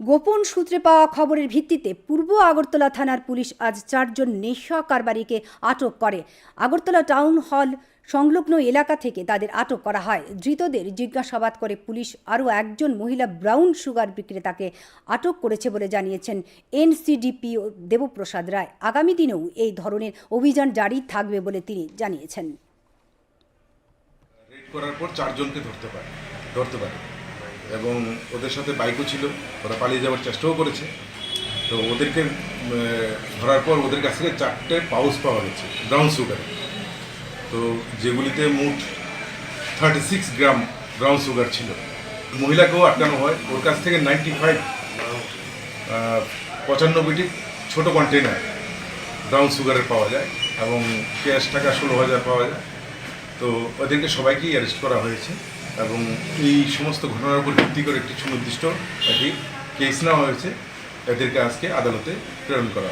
গোপন সূত্রে পাওয়া খবরের ভিত্তিতে পূর্ব আগরতলা থানার পুলিশ আজ চারজন নেশা কারবারিকে আটক করে। আগরতলা টাউন হল সংলগ্ন এলাকা থেকে তাদের আটক করা হয়। ধৃতদের জিজ্ঞাসাবাদ করে পুলিশ আরও একজন মহিলা ব্রাউন সুগার বিক্রেতাকে আটক করেছে বলে জানিয়েছেন এনসিডিপিও দেবপ্রসাদ রায়। আগামী দিনেও এই ধরনের অভিযান জারি থাকবে বলে তিনি জানিয়েছেন। করার পর চারজনকে ধরতে পারে ধরতে পারে। এবং ওদের সাথে বাইকও ছিল। ওরা পালিয়ে যাওয়ার চেষ্টাও করেছে। তো ওদেরকে ধরার পর ওদের কাছ থেকে চারটে পাউস পাওয়া গেছে ব্রাউন সুগার তো যেগুলিতে মোট thirty six gram brown sugar ছিল। মহিলাকেও আটকানো হয়। ওর কাছ থেকে নাইনটি ফাইভ পঁচানব্বইটি ছোটো কন্টেনার ব্রাউন সুগারের পাওয়া যায় এবং ক্যাশ টাকা ষোলো হাজার পাওয়া যায়। তো ওদেরকে সবাইকেই অ্যারেস্ট করা হয়েছে। এবং এই সমস্ত ঘটনার উপর ভিত্তি করে একটি সুনির্দিষ্ট একটি কেস নেওয়া হয়েছে এদেরকে আজকে আদালতে প্রেরণ করা।